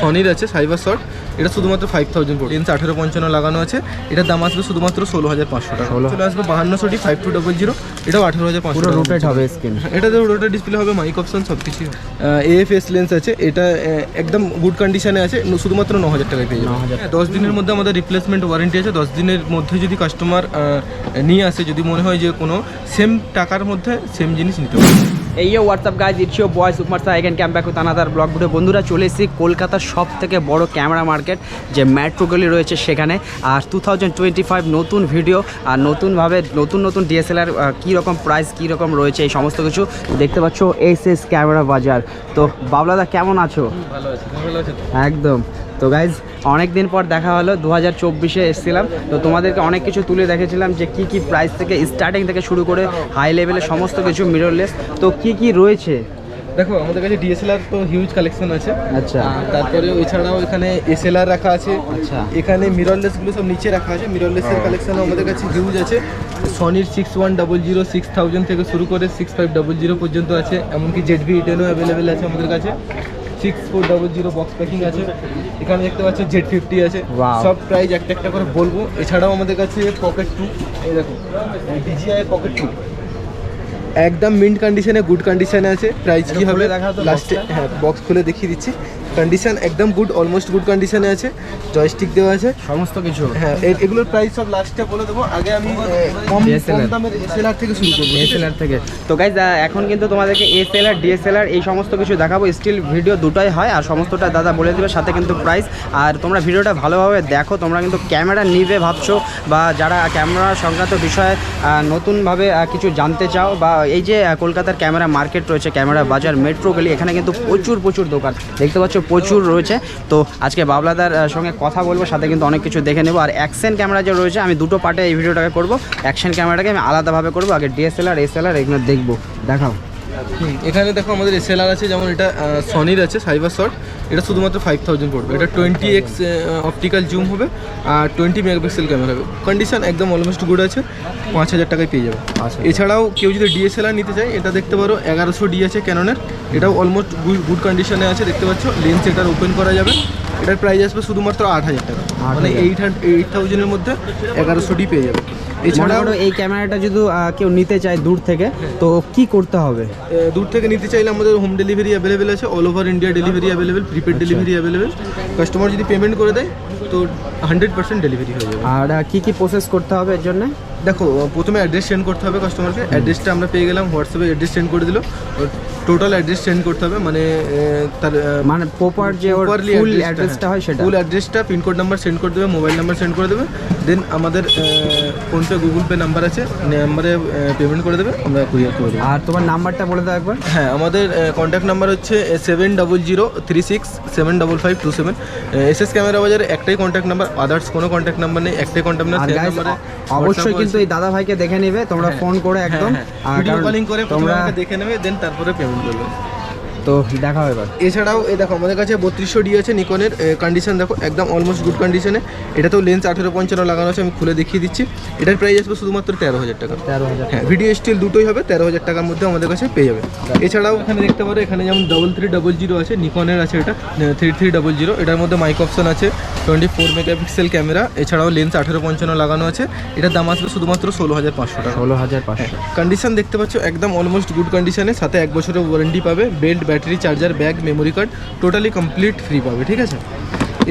সনির আছে cyber shot এটা শুধুমাত্র ফাইভ থাউজেন্ড পড়বে লেন্স আঠেরো পঞ্চান্ন লাগানো আছে। এটার দাম আসবে শুধুমাত্র ষোলো হাজার পাঁচশো টাকা। চলে আসবে বাহান্নশোটি ফাইভ টু ডবল জিরো এটাও আঠেরো হাজার পাঁচশো রোটেট হবে স্ক্রিন এটাতে রোটার ডিসপ্লে হবে মাইক অপশন সব কিছু এএফএস লেন্স আছে। এটা একদম গুড কন্ডিশনে আছে। শুধুমাত্র ন হাজার টাকায় পেয়ে যাবে। 9,000 দশ দিনের মধ্যে আমাদের রিপ্লেসমেন্ট ওয়ারেন্টি আছে। দশ দিনের মধ্যে যদি কাস্টমার নিয়ে আসে যদি মনে হয় যে কোনো সেম টাকার মধ্যে সেম জিনিস নিতে পারে এই WhatsApp guys it's your boy super Sai can came back with another blog video বন্ধুরা চলে এসেছি কলকাতার সব থেকে বড় ক্যামেরা মার্কেট যে মেট্রো গলি রয়েছে সেখানে। আর টু থাউজেন্ড টোয়েন্টি ফাইভ নতুন ভিডিও আর নতুনভাবে নতুন নতুন ডিএসএলআর কী রকম প্রাইস কী রকম রয়েছে এই সমস্ত কিছু দেখতে পাচ্ছ এস এস ক্যামেরা বাজার। তো বাবলাদা কেমন আছো? ভালো আছে ভালো আছে একদম। তো গাইজ অনেক দিন পর দেখা হলো দু হাজার চব্বিশে এসেছিলাম। তো তোমাদেরকে অনেক কিছু তুলে দেখেছিলাম যে কি কি প্রাইস থেকে স্টার্টিং থেকে শুরু করে হাই লেভেলে সমস্ত কিছু মিররলেস তো কি কি রয়েছে? দেখো আমাদের কাছে ডিএসএলআর তো হিউজ কালেকশন আছে। আচ্ছা। আর তারপরে এছাড়াও এখানে এসএলআর রাখা আছে। আচ্ছা। এখানে মিররলেসগুলো সব নিচে রাখা আছে। মিররলেসের কালেকশন আমাদের কাছে হিউজ আছে। সনির six one double zero six thousand থেকে শুরু করে সিক্স ফাইভ ডাবল জিরো পর্যন্ত আছে। এমনকি জেড ভি টেনও অ্যাভেলেবেল আছে আমাদের কাছে। Six four double zero box packing আছে। এখানে দেখতে পাচ্ছ জেড ফিফটি আছে। সব প্রাইস একটা একটা করে বলব। এছাড়াও আমাদের কাছে পকেট টু এই দেখো ডিজিআই পকেট টু একদম মিন্ট কন্ডিশনে গুড কন্ডিশনে আছে। প্রাইস কি হবে? লাস্টে হ্যাঁ বক্স খুলে দেখিয়ে দিচ্ছি। কন্ডিশন একদম গুড অলমোস্ট গুড কন্ডিশনে আছে। জয়স্টিক দেওয়া আছে। সমস্ত কিছু। হ্যাঁ এগুলোর প্রাইস সব লাস্টে বলে দেবো। আগে আমি কম দামের এসএলআর থেকে শুরু করব। ডিএসএলআর থেকে। তো গাইজ এখন কিন্তু তোমাদেরকে এসএলআর ডিএসএলআর এই সমস্ত কিছু দেখাবো। স্টিল ভিডিও দুটোই হয় আর সমস্তটা দাদা বলে দেবে সাথে কিন্তু প্রাইস আর তোমরা ভিডিওটা ভালোভাবে দেখো তোমরা কিন্তু ক্যামেরা নিবে ভাবছ বা যারা ক্যামেরা সংক্রান্ত বিষয়ে নতুনভাবে কিছু জানতে চাও বা এই যে কলকাতার ক্যামেরা মার্কেট রয়েছে ক্যামেরা বাজার মেট্রো গলি এখানে কিন্তু প্রচুর প্রচুর দোকান। দেখতে পাচ্ছ প্রচুর রয়েছে। তো আজকে বাবলাদার সঙ্গে কথা বলব, সাথে কিন্তু অনেক কিছু দেখে নেব। আর অ্যাকশন ক্যামেরা যে রয়েছে, আমি দুটো পার্টে এই ভিডিওটাকে করব। অ্যাকশন ক্যামেরাটাকে আমি আলাদাভাবে করব। আগে ডিএসএলআর এসএলআর এগুলো দেখব। দেখাও। এখানে দেখো আমাদের এসএলআর আছে যেমন এটা সনির আছে সাইবার শট এটা শুধুমাত্র ফাইভ থাউজেন্ড পড়বে। এটা টোয়েন্টি এক্স অপটিক্যাল জুম হবে আর টোয়েন্টি মেগাপিক্সেল ক্যামেরা হবে। কন্ডিশন একদম অলমোস্ট গুড আছে পাঁচ হাজার টাকায় পেয়ে যাবে। আচ্ছা। এছাড়াও কেউ যদি ডিএসএলআর নিতে চায় এটা দেখতে পারো এগারোশো ডি আছে ক্যাননের এটাও অলমোস্ট গুড কন্ডিশনে আছে দেখতে পাচ্ছ। লেন্স এটার ওপেন করা যাবে। এটার প্রাইস আসবে শুধুমাত্র আট হাজার টাকা। মানে এইট এইট থাউজেন্ডের মধ্যে এগারোশোটি পেয়ে যাবে। এছাড়াও এই ক্যামেরাটা যদি কেউ নিতে চায় দূর থেকে তো কি করতে হবে? দূর থেকে নিতে চাইলে আমাদের হোম ডেলিভারি অ্যাভেলেবেল আছে all over India delivery available prepaid delivery available customer যদি পেমেন্ট করে দেয় তো হান্ড্রেড পার্সেন্ট ডেলিভারি হয়ে যাবে। আর কি কি প্রসেস করতে হবে এর জন্য? দেখো প্রথমে অ্যাড্রেস সেন্ড করতে হবে কাস্টমারকে অ্যাড্রেসটা আমরা পেয়ে গেলাম হোয়াটসঅ্যাপে অ্যাড্রেস সেন্ড করে দিল। টোটাল অ্যাড্রেস সেন্ড করতে হবে মানে তার মানে প্রপার যে ওর ফুল অ্যাড্রেসটা হয় সেটা? ফুল অ্যাড্রেসটা পিনকোড নাম্বার সেন্ড করে দেবে মোবাইল নাম্বার সেন্ড করে দেবে দেন আমাদের ফোনপে গুগল পে নাম্বার আছে নাম্বারে পেমেন্ট করে দেবে আমরা কুরিয়ার করে দেবো। আর তোমার নাম্বারটা বলে দাও একবার। হ্যাঁ আমাদের কন্ট্যাক্ট নাম্বার হচ্ছে seven double zero three six seven double five two seven S S camera বাজারে একটাই কন্ট্যাক্ট নাম্বার আদার্স কোনো কন্ট্যাক্ট নাম্বার নেই একটাই কন্ট্যাক্ট নাম্বার অবশ্যই কিন্তু এই দাদা ভাইকে দেখে নেবে তোমরা ফোন করে একদম আর ভিডিও কলিং করে তোমরা দেখে নেবে দেন তারপরে পেমেন্ট করবে তো দেখা হবে এবার। এছাড়াও এই দেখো আমাদের কাছে বত্রিশশো ডি আছে নিকনের কন্ডিশন দেখো একদম অলমোস্ট গুড কন্ডিশনে এটাতেও লেন্স আঠেরো পঞ্চান্ন লাগানো আছে আমি খুলে দেখিয়ে দিচ্ছি। এটার প্রাইস আসবে শুধুমাত্র তেরো হাজার টাকা। তেরো হাজার হ্যাঁ ভিডিও স্টিল দুটোই হবে তেরো হাজার টাকার মধ্যে আমাদের কাছে পেয়ে যাবে। এছাড়াও এখানে দেখতে পারো এখানে যেমন ডবল থ্রি ডবল জিরো আছে নিকনের আছে এটা থ্রি থ্রি ডবল জিরো এটার মধ্যে মাইক অপশন আছে টোয়েন্টি ফোর মেগাপিক্সেল ক্যামেরা এছাড়াও লেন্স আঠেরো পঞ্চান্ন লাগানো আছে। এটার দাম আসবে শুধুমাত্র ষোলো হাজার পাঁচশো টাকা। ষোলো হাজার পাঁচশো। কন্ডিশন দেখতে পাচ্ছ একদম অলমোস্ট গুড কন্ডিশনে সাথে এক বছরের ওয়ারেন্টি পাবে belt battery charger bag memory card totally complete free পাবে ঠিক আছে?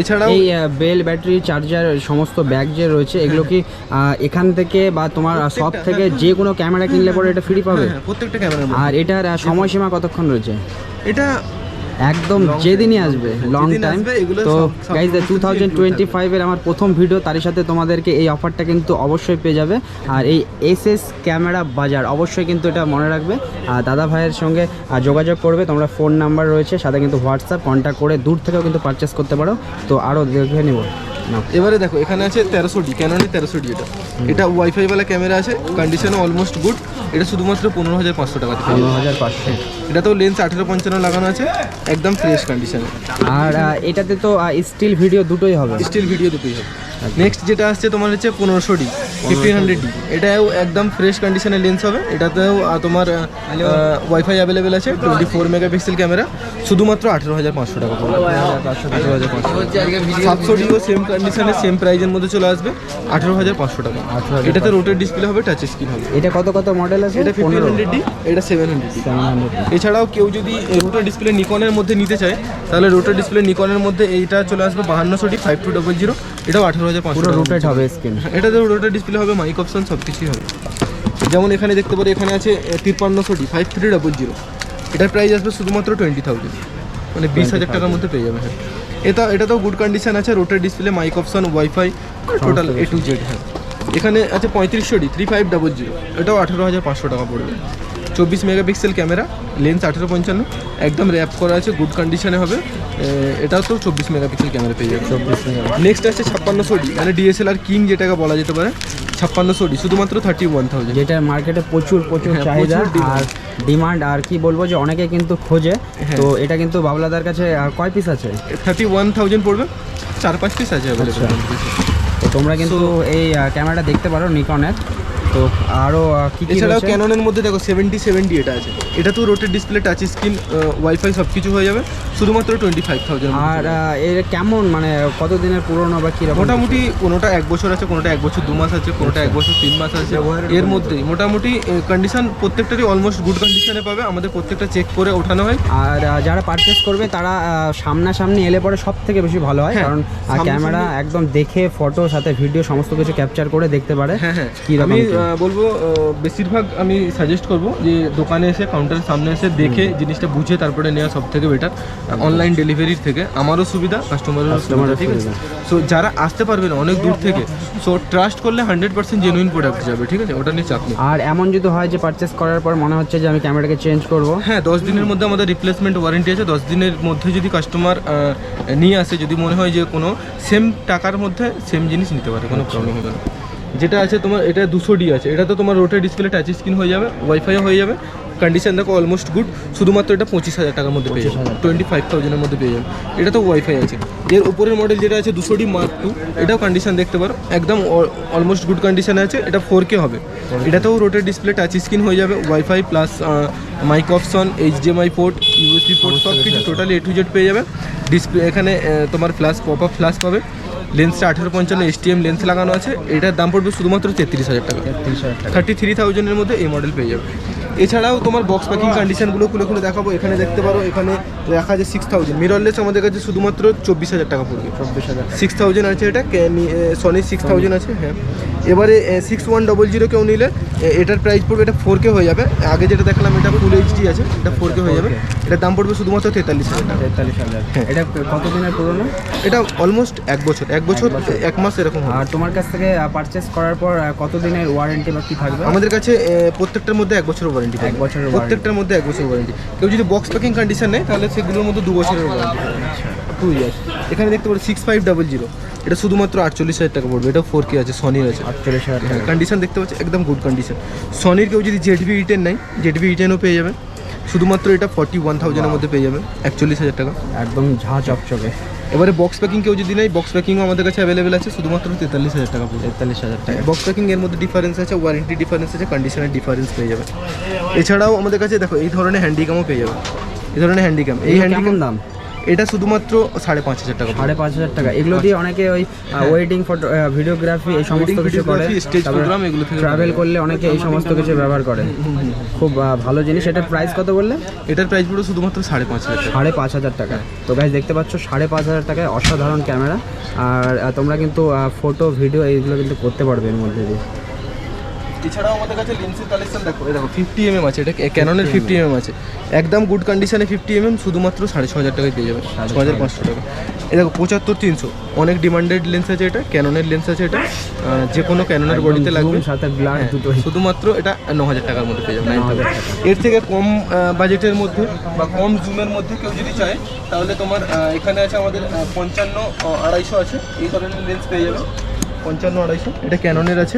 এছাড়াও এই বেল ব্যাটারি চার্জার সমস্ত ব্যাগ যে রয়েছে এগুলো কি এখান থেকে বা তোমার সব থেকে যে কোনো ক্যামেরা কিনলে পরে এটা ফ্রি পাবে? হ্যাঁ, প্রত্যেকটা ক্যামেরা আর এটার সময়সীমা কতক্ষণ রয়েছে? এটা একদম যেদিনই আসবে লং টাইম তো গাইজ টু থাউজেন্ড টোয়েন্টি ফাইভের আমার প্রথম ভিডিও তারই সাথে তোমাদেরকে এই অফারটা কিন্তু অবশ্যই পেয়ে যাবে। আর এই এস এস ক্যামেরা বাজার অবশ্যই কিন্তু এটা মনে রাখবে। আর দাদা ভাইয়ের সঙ্গে যোগাযোগ করবে তোমরা ফোন নাম্বার রয়েছে সাথে কিন্তু হোয়াটসঅ্যাপ কন্ট্যাক্ট করে দূর থেকেও কিন্তু পারচেস করতে পারো। তো আরও দেখে নেব। এবারে দেখো এখানে আছে তেরোশো ডি ক্যানন তেরোশো ডি এটা। এটা ওয়াইফাই ওয়ালা ক্যামেরা আছে কন্ডিশন অলমোস্ট গুড এটা শুধুমাত্র পনেরো হাজার পাঁচশো টাকা পনেরো হাজার পাঁচশো। এটাতেও লেন্স আঠেরো পঞ্চান্ন লাগানো আছে একদম ফ্রেশ কন্ডিশনে আর এটাতে তো স্টিল ভিডিও দুটোই হবে। স্টিল ভিডিও দুটোই হবে। নেক্সট যেটা আসছে তোমার হচ্ছে পনেরোশো ডি ফিফটিন হান্ড্রেড ডি এটাও একদম ফ্রেশ কন্ডিশনের লেন্স হবে। এটাতেও তোমার ওয়াইফাই অ্যাভেলেবেল আছে টোয়েন্টি ফোর মেগাপিক্সেল ক্যামেরা শুধুমাত্র আঠেরো হাজার পাঁচশো টাকা পড়বে। আঠেরো হাজার পাঁচশো সাতশো ডিও সেম কন্ডিশনে সেম প্রাইজের মধ্যে চলে আসবে। আঠেরো হাজার পাঁচশো টাকা। 18,500 এটাতে রোটের ডিসপ্লে হবে টাচ স্ক্রিন হবে। এটা কত কত মডেল আছে? এটা ফিফটিন হান্ড্রেড ডি এটা সেভেন হান্ড্রেড সেভেন হান্ড্রেড এছাড়াও কেউ যদি রোটার ডিসপ্লে নিকনের মধ্যে নিতে চায় তাহলে রোটার ডিসপ্লে নিকনের মধ্যে এইটা চলে আসবে বাহান্নশো D five two double zero এটাও আঠেরো হাজার পাঁচশো রোটেট হবে স্ক্রিন এটাতে রোটার ডিসপ্লে হবে মাইক অপশন সব কিছুই হবে। যেমন এখানে দেখতে পারি এখানে আছে তিপ্পান্নশো D five three double zero এটার প্রাইস আসবে শুধুমাত্র টোয়েন্টি থাউজেন্ড মানে বিশ হাজার টাকার মধ্যে পেয়ে যাবে হ্যাঁ। এটা এটা তো গুড কন্ডিশন আছে rotor display mic option WiFi total A to Z হ্যাঁ। এখানে আছে পঁয়ত্রিশশো D three five double zero এটাও আঠেরো হাজার পাঁচশো টাকা পড়বে। চব্বিশ মেগাপিক্সেল ক্যামেরা লেন্স আঠেরো পঞ্চান্ন একদম র্যাপ করা আছে গুড কন্ডিশনে হবে। এটাও তো চব্বিশ মেগাপিক্সেল ক্যামেরা পেয়ে যাবে। চব্বিশ নেক্সট আছে ছাপ্পান্নশো ডি মানে ডিএসএলআর কিং যেটাকে বলা যেতে পারে ছাপ্পান্নশো ডি শুধুমাত্র থার্টি ওয়ান থাউজেন্ড যেটা মার্কেটে প্রচুর প্রচুর হ্যাঁ, চাহিদা আর ডিমান্ড আর কি বলব যে অনেকে কিন্তু খোঁজে। হ্যাঁ। তো এটা কিন্তু বাবলাদার কাছে কয় পিস আছে? থার্টি ওয়ান থাউজেন্ড পড়বে চার পাঁচ পিস আছে আচ্ছা। তো তোমরা কিন্তু এই ক্যামেরাটা দেখতে পারো নিকনের তো আরও কি কি এছাড়াও ক্যাননের মধ্যে দেখো সেভেন্টি সেভেন্টি এটা আছে। এটা তো rotate display touch screen WiFi সব কিছু হয়ে যাবে। শুধুমাত্র টোয়েন্টি ফাইভ থাউজেন্ড আর এর কেমন মানে কত দিনের পুরনো বা কীরকম? মোটামুটি কোনোটা এক বছর আছে কোনোটা এক বছর দু মাস আছে কোনোটা এক বছর তিন মাস আছে। এর মধ্যেই। মোটামুটি কন্ডিশন প্রত্যেকটারই অলমোস্ট গুড কন্ডিশনে পাবে। আমাদের প্রত্যেকটা চেক করে ওঠানো হয়। আর যারা পারচেস করবে তারা সামনাসামনি এলে পরে সব থেকে বেশি ভালো হয়। হ্যাঁ, কারণ ক্যামেরা একদম দেখে ফটো সাথে ভিডিও সমস্ত কিছু ক্যাপচার করে দেখতে পারে হ্যাঁ হ্যাঁ। কি? আহ, বলব বেশিরভাগ আমি সাজেস্ট করব যে দোকানে এসে কাউন্টারের সামনে এসে দেখে জিনিসটা বুঝে তারপরে নেওয়া সব থেকে বেটার অনলাইন ডেলিভারির থেকে আমারও সুবিধা কাস্টমারেরও সুবিধা ঠিক আছে? সো যারা আসতে পারবে না অনেক দূর থেকে সো ট্রাস্ট করলে হান্ড্রেড পার্সেন্ট জেনুইন প্রোডাক্ট যাবে ঠিক আছে? ওটা নিয়ে চাপ নেই। আর এমন যদি হয় যে পারচেস করার পর মনে হচ্ছে যে আমি ক্যামেরাকে চেঞ্জ করব? হ্যাঁ দশ দিনের মধ্যে আমাদের রিপ্লেসমেন্ট ওয়ারেন্টি আছে। দশ দিনের মধ্যে যদি কাস্টমার নিয়ে আসে যদি মনে হয় যে কোনো সেম টাকার মধ্যে সেম জিনিস নিতে পারে কোনো প্রবলেম হবে না। যেটা আছে তোমার, এটা দুশো ডি আছে। এটা তো তোমার রোটে ডিসপ্লে টাচ স্ক্রিন হয়ে যাবে ওয়াইফাইও হয়ে যাবে। কন্ডিশন দেখো অলমোস্ট গুড শুধুমাত্র এটা পঁচিশ হাজার টাকার মধ্যে পেয়ে যাবে। টোয়েন্টি ফাইভ থাউজেন্ডের মধ্যে পেয়ে যাবে। এটা তো ওয়াইফাই আছে। এর উপরের মডেল যেটা আছে দুশো ডি মার্ক টু এটাও কন্ডিশন দেখতে পারো। একদম অলমোস্ট গুড কন্ডিশনে আছে। এটা ফোর কে হবে। এটাতেও রোটের ডিসপ্লে টাচ স্ক্রিন হয়ে যাবে। WiFi plus mic option H D HDMI port USB port সব কিছু টোটালি এ টু জেড পেয়ে যাবে। ডিসপ্লে এখানে তোমার ফ্ল্যাশ পপ আপ ফ্ল্যাশ পাবে লেন্সটা আঠেরো পঞ্চান্ন এস এসটিএম লেন্স লাগানো আছে। এটার দাম পড়বে শুধুমাত্র তেত্রিশ হাজার টাকা। থার্টি থ্রি থাউজেন্ডের মধ্যে এই মডেল পেয়ে যাবে। এছাড়াও তোমার বক্স প্যাকিং কন্ডিশনগুলো খুলে খুলে দেখাবো। এখানে দেখতে পারো এখানে দেখা যায় সিক্স থাউজেন্ড মিররলেস আমাদের কাছে শুধুমাত্র চব্বিশ হাজার টাকা পড়বে। চব্বিশ হাজার। সিক্স থাউজেন্ড আছে এটা সনি সিক্স থাউজেন্ড আছে হ্যাঁ। এবারে সিক্স ওয়ান ডবল জিরো কেউ নিলে এটার প্রাইস পড়বে এটা ফোর কে হয়ে যাবে। আগে যেটা দেখলাম এটা ফুল এইচডি আছে এটা ফোর কে হয়ে যাবে। এটার দাম পড়বে শুধুমাত্র তেতাল্লিশ হাজার তেতাল্লিশ হাজার। হ্যাঁ। এটা কত দিনের পুরনো? এটা অলমোস্ট এক বছর এক বছর এক মাস এরকম আর তোমার কাছ থেকে পারচেস করার পর আহ, কত দিনের ওয়ারেন্টি বা কি থাকবে? আমাদের কাছে প্রত্যেকটার মধ্যে এক বছরের ওয়ারেন্টি এক বছরের প্রত্যেকটার মধ্যে এক বছরের ওয়ারেন্টি কেউ যদি বক্স প্যাকিং কন্ডিশন নেয় তাহলে সেগুলোর মধ্যে দু বছরের ওয়ারেন্টি টু ইয়ার্স এখানে দেখতে পারো সিক্স ফাইভ ডাবল জিরো এটা শুধুমাত্র আটচল্লিশ হাজার টাকা পড়বে এটা ফোর কে আছে সনির আছে। আটচল্লিশ হাজার হ্যাঁ টাকা কন্ডিশন দেখতে পাচ্ছি একদম গুড কন্ডিশন সনির কেউ যদি জেড ভি ইটেন নেয় জেড ভি ইটেনও পেয়ে যাবে। শুধুমাত্র এটা ফর্টি ওয়ান থাউজেন্ডের মধ্যে পেয়ে যাবে একচল্লিশ হাজার টাকা। একদম ঝা চকচকে। এবারে বক্স প্যাকিং কেউ যদি নেয় বক্স প্যাকিংও আমাদের কাছে অ্যাভেলেবেল আছে শুধুমাত্র তেতাল্লিশ হাজার টাকা পড়বে। তেতাল্লিশ হাজার টাকা। বক্স প্যাকিং এর মধ্যে ডিফারেন্স আছে ওয়ারেন্টি ডিফারেন্স আছে কন্ডিশনের ডিফারেন্স পেয়ে যাবে। এছাড়াও আমাদের কাছে দেখো এই ধরনের হ্যান্ডিক্যামও পেয়ে যাবে। এই ধরনের হ্যান্ডিক্যাম এই এই হ্যান্ডিক্যাম দাম? এটা শুধুমাত্র সাড়ে পাঁচ হাজার টাকা সাড়ে পাঁচ হাজার টাকা। এগুলো দিয়ে অনেকে ওই ওয়েডিং ফটো ভিডিওগ্রাফি এই সমস্ত কিছু করে। stage program এগুলো ট্রাভেল করলে অনেকে এই সমস্ত কিছু ব্যবহার করে। খুব ভালো জিনিস। এটার প্রাইস কত বললে? এটার প্রাইস পুরো শুধুমাত্র সাড়ে পাঁচ হাজার সাড়ে পাঁচ হাজার টাকা। তো গাইজ দেখতে পাচ্ছ সাড়ে পাঁচ হাজার টাকায় অসাধারণ ক্যামেরা আর তোমরা কিন্তু ফটো ভিডিও এইগুলো কিন্তু করতে পারবে এর মধ্যে দিয়ে। এছাড়াও আমাদের কাছে লেন্সের কালেকশন দেখো দেখো ফিফটি এমএম আছে এটা ক্যাননের ফিফটি এমএম আছে। একদম গুড কন্ডিশনে ফিফটি এমএম শুধুমাত্র সাড়ে ছ হাজার টাকায় পেয়ে যাবে ছ হাজার পাঁচশো টাকা। এই দেখো পঁচাত্তর তিনশো। অনেক ডিমান্ডেড লেন্স আছে এটা ক্যাননের লেন্স আছে এটা। যে কোনো ক্যাননের বডিতে লাগবে। হ্যাঁ, শুধুমাত্র এটা ন হাজার টাকার মধ্যে পেয়ে যাবে 9,000 এর থেকে কম বাজেটের মধ্যে বা কম জুমের মধ্যে কেউ যদি চায় তাহলে তোমার এখানে আছে আমাদের পঞ্চান্ন আড়াইশো আছে। এই ধরনের লেন্স পেয়ে যাবে। পঞ্চান্ন আড়াইশো। এটা ক্যাননের আছে।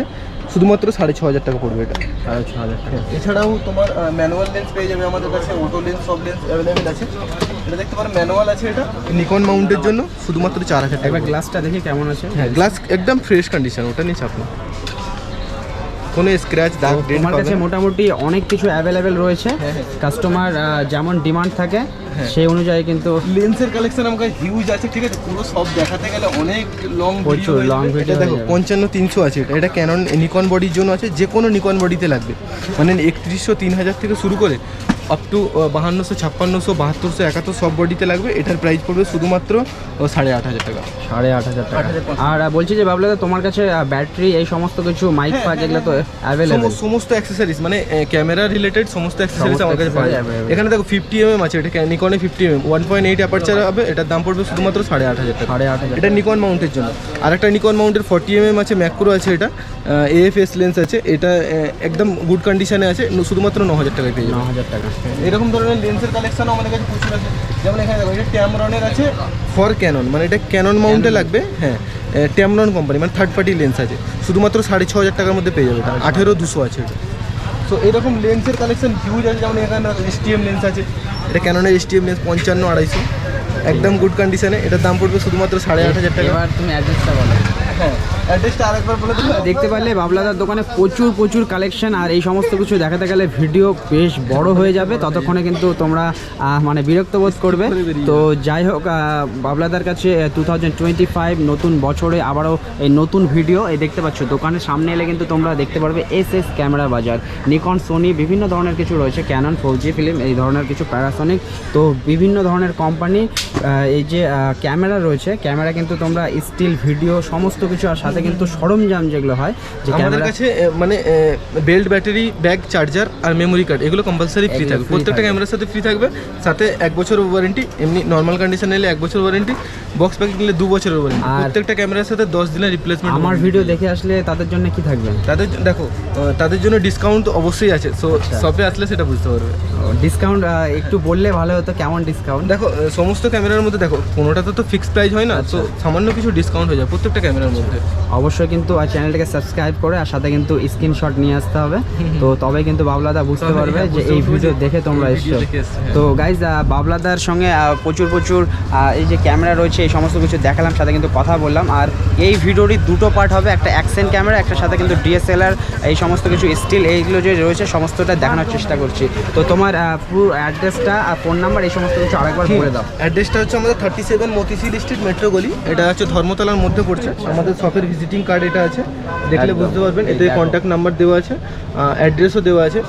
শুধুমাত্র সাড়ে ছ হাজার টাকা পড়বে এটা। সাড়ে ছ হাজার টাকা। এছাড়াও তোমার ম্যানুয়াল লেন্স পেয়ে যাবে আমাদের কাছে অটো লেন্স সব লেন্স অ্যাভেলেবেল আছে। এটা দেখতে পারো ম্যানুয়াল আছে এটা। নিকন মাউন্টের জন্য শুধুমাত্র চার হাজার টাকা একবার গ্লাসটা দেখি কেমন আছে। হ্যাঁ গ্লাস একদম ফ্রেশ কন্ডিশন ওটা নিয়ে চাপ কোনো স্ক্র্যাচ দাগ ডেন্ট তোমার কাছে মোটামুটি অনেক কিছু অ্যাভেলেবেল রয়েছে হ্যাঁ, হ্যাঁ। কাস্টমার যেমন ডিমান্ড থাকে হ্যাঁ। সেই অনুযায়ী কিন্তু লেন্সের কালেকশন আমার কাছে হিউজ আছে ঠিক আছে পুরো সব দেখাতে গেলে অনেক লং প্রচুর লং ভিডিও দেখো হয়ে। পঞ্চান্ন তিনশো আছে এটা এটা ক্যানন নিকন বডির জন্য আছে যে কোনো নিকন বডিতে লাগবে মানে একত্রিশশো তিন হাজার থেকে শুরু করে আপ টু বাহান্নশো ছাপ্পান্নশো বাহাত্তরশো একাত্তর সব বডিতে লাগবে। এটার প্রাইস পড়বে শুধুমাত্র সাড়ে আট হাজার টাকা। সাড়ে আট হাজার টাকা। 8,500 আর বলছি যে বাবলা তোমার কাছে ব্যাটারি এই সমস্ত কিছু মাইক হ্যাঁ, ফাইক হ্যাঁ, এগুলো তো অ্যাভেলেবল সমস্ত- সমস্ত অ্যাক্সেসরিজ মানে ক্যামেরা রিলেটেড সমস্ত অ্যাক্সেসরিজ আমার কাছে পাওয়া যাবে এখানে দেখো ফিফটি এম আছে এটা নিকনে fifty M one point eight aperture হবে এটার দাম পড়বে শুধুমাত্র সাড়ে আট হাজার টাকা। সাড়ে আট হাজার এটা নিকন মাউন্টের জন্য। আর একটা নিকন মাউন্টের ফর্টি এম আছে ম্যাক্রো আছে এটা এএফএস লেন্স আছে এটা একদম গুড কন্ডিশনে আছে ন- শুধুমাত্র ন হাজার টাকায় পেয়ে যাবে। ন হাজার টাকা। এরকম ধরনের লেন্সের কালেকশনও আমাদের কাছে প্রচুর আছে। যেমন এখানে দেখো এটা ট্যামরনের আছে ফর ক্যানন মানে এটা ক্যানন মাউন্টে লাগবে হ্যাঁ ট্যামরন কোম্পানি মানে থার্ড পার্টি লেন্স আছে। শুধুমাত্র সাড়ে ছ হাজার টাকার মধ্যে পেয়ে যাবে এটা আঠেরো দুশো আছে এটা। তো এরকম লেন্সের কালেকশন হিউজ আছে যেমন এখানে এসটিএম লেন্স আছে। এটা ক্যাননের এসটিএম লেন্স পঞ্চান্ন আড়াইশো। একদম গুড কন্ডিশনে এটার দাম পড়বে শুধুমাত্র সাড়ে আট হাজার টাকা। তুমি অ্যাড্রেসটা বলো। হ্যাঁ। দেখতে পারলে বাবলাদার দোকানে প্রচুর প্রচুর কালেকশন আর এই সমস্ত কিছু দেখাতে গেলে ভিডিও বেশ বড় হয়ে যাবে। ততক্ষণে কিন্তু তোমরা মানে বিরক্ত বোধ করবে। তো যাই হোক বাবলাদার কাছে টু থাউজেন্ড টোয়েন্টি ফাইভ নতুন বছরে আবারও এই নতুন ভিডিও এই দেখতে পাচ্ছ, দোকানের সামনে এলে কিন্তু তোমরা দেখতে পারবে S S camera Bazaar. Nikon Sony বিভিন্ন ধরনের কিছু রয়েছে ক্যানন ফোর জি ফিল্ম এই ধরনের কিছু প্যারাসনিক তো বিভিন্ন ধরনের কোম্পানি এই যে ক্যামেরা রয়েছে, ক্যামেরা কিন্তু তোমরা স্টিল ভিডিও সমস্ত কিছু আর সাথে কিন্তু সরঞ্জাম যেগুলো হয় যে আমাদের কাছে মানে বেল্ট ব্যাটারি ব্যাগ চার্জার আর মেমোরি কার্ড এগুলো কম্পালসারি ফ্রি থাকবে। প্রত্যেকটা ক্যামেরার সাথে ফ্রি থাকবে। সাথে এক বছরের ওয়ারেন্টি এমনি নর্মাল কন্ডিশন এলে এক বছর ওয়ারেন্টি বক্স প্যাকেট নিলে দু বছরের ওয়ারেন্টি প্রত্যেকটা ক্যামেরার সাথে দশ দিনের রিপ্লেসমেন্ট আমার ভিডিও দেখে আসলে তাদের জন্য কি থাকবে? তাদের দেখো তাদের জন্য ডিসকাউন্ট অবশ্যই আছে। সো আচ্ছা। শপে আসলে সেটা বুঝতে পারবে। ডিসকাউন্ট একটু বললে ভালো হতো কেমন ডিসকাউন্ট দেখো সমস্ত ক্যামেরার মধ্যে দেখো কোনোটাতে তো ফিক্সড প্রাইস হয় না। আচ্ছা। তো সামান্য কিছু ডিসকাউন্ট হয়ে যায় প্রত্যেকটা ক্যামেরার মধ্যে। অবশ্যই কিন্তু চ্যানেলটাকে সাবস্ক্রাইব করে আর সাথে কিন্তু স্ক্রিনশট নিয়ে আসতে হবে। তো তবে কিন্তু বাবলাদা বুঝতে পারবে হ্যাঁ, যে এই ভিডিও দেখে তোমরা এসছো। হ্যাঁ। তো গাইজ বাবলাদার সঙ্গে প্রচুর প্রচুর এই যে ক্যামেরা রয়েছে এই সমস্ত কিছু দেখালাম সাথে কিন্তু কথা বললাম। আর এই ভিডিওরই দুটো পার্ট হবে একটা অ্যাকশন ক্যামেরা একটা সাথে কিন্তু ডিএসএলআর এই সমস্ত কিছু স্টিল এইগুলো যে রয়েছে সমস্তটা দেখানোর চেষ্টা করছি। তো তোমার পুরো অ্যাড্রেসটা আর ফোন নাম্বার এই সমস্ত কিছু আরেকবার বলে দাও। অ্যাড্রেসটা হচ্ছে আমাদের thirty seven Motishil street metro Gali. এটা হচ্ছে ধর্মতলার মধ্যে পড়ছে। আমাদের শপের ভিজিটিং কার্ড এটা আছে। দেখলে বুঝতে পারবেন এতে কন্ট্যাক্ট নাম্বার দেওয়া আছে অ্যাড্রেসও দেওয়া আছে।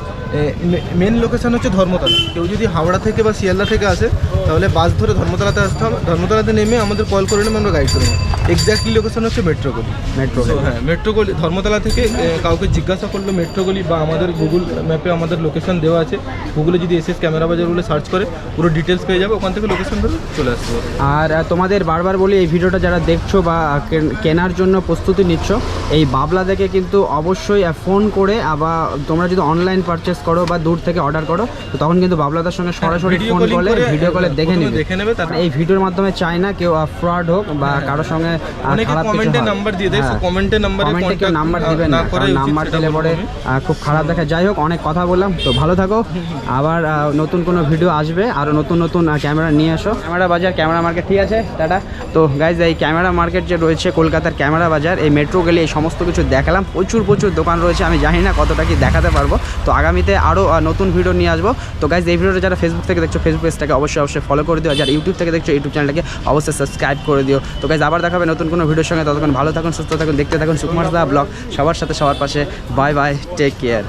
মেন লোকেশান হচ্ছে ধর্মতলা। কেউ যদি হাওড়া থেকে বা শিয়ালদা থেকে আসে তাহলে বাস ধরে ধর্মতলাতে আসতে হবে। ধর্মতলাতে নেমে আমাদের কল করে নেবে আমরা গাইড করে নেব। এক্স্যাক্টলি লোকেশান হচ্ছে মেট্রো গলি মেট্রো হ্যাঁ মেট্রো গলি ধর্মতলা থেকে কাউকে জিজ্ঞাসা করল মেট্রো গলি বা আমাদের গুগল ম্যাপে আমাদের লোকেশন দেওয়া আছে। গুগলে যদি এসএস ক্যামেরা বাজার বলে সার্চ করে পুরো ডিটেলস পেয়ে যাবে ওখান থেকে লোকেশন ধরে চলে আসতে পারবে। আর তোমাদের বারবার বলি এই ভিডিওটা যারা দেখছ বা কেন- কেনার জন্য প্রস্তুতি নিচ্ছ। এই বাবলা দেখে কিন্তু অবশ্যই ফোন করে আবার তোমরা যদি অনলাইন পারচেস করো বা দূর থেকে অর্ডার করো তো তখন কিন্তু বাবলাদার সঙ্গে সরাসরি ফোন করলে ভিডিও কলে দেখে নেবে। দেখে নেবে, তারপর- এই ভিডিওর মাধ্যমে চাই না কেউ ফ্রড হোক বা কারোর সঙ্গে খারাপ কমেন্টে নাম্বার দিয়ে দেয় হ্যাঁ। কমেন্টে নাম্বারে কমেন্টে কেউ নাম্বার দিবেন না কারণ নাম্বার দিলে পরে খুব খারাপ দেখা। যাই হোক অনেক কথা বললাম তো ভালো থাকো। আবার নতুন কোনো ভিডিও আসবে আর নতুন নতুন ক্যামেরা নিয়ে আসো ক্যামেরা বাজার ক্যামেরা মার্কেট ঠিক আছে টাটা। তো গাইজ এই ক্যামেরা মার্কেট যে রয়েছে কলকাতার ক্যামেরা বাজার, এই মেট্রো গেলে এই সমস্ত কিছু দেখালাম। প্রচুর প্রচুর দোকান রয়েছে, আমি জানি না কতটা কি দেখাতে পারব। তো আগামীতে আরও নতুন ভিডিও নিয়ে আসব। তো গাইজ এই ভিডিওটা যারা ফেসবুক থেকে দেখছ ফেসবুক পেজটাকে অবশ্যই অবশ্যই ফলো করে দিও। আর যারা ইউটিউব থেকে দেখছ ইউটিউব চ্যানেলটাকে অবশ্যই সাবস্ক্রাইব করে দিও। তো গাইজ আবার দেখাবে নতুন কোনো ভিডিওর সঙ্গে। ততক্ষণ ভালো থাকুন, সুস্থ থাকুন, দেখতে থাকুন সুকুমার দা ব্লগ। সবার সাথে, সবার পাশে। Bye bye take care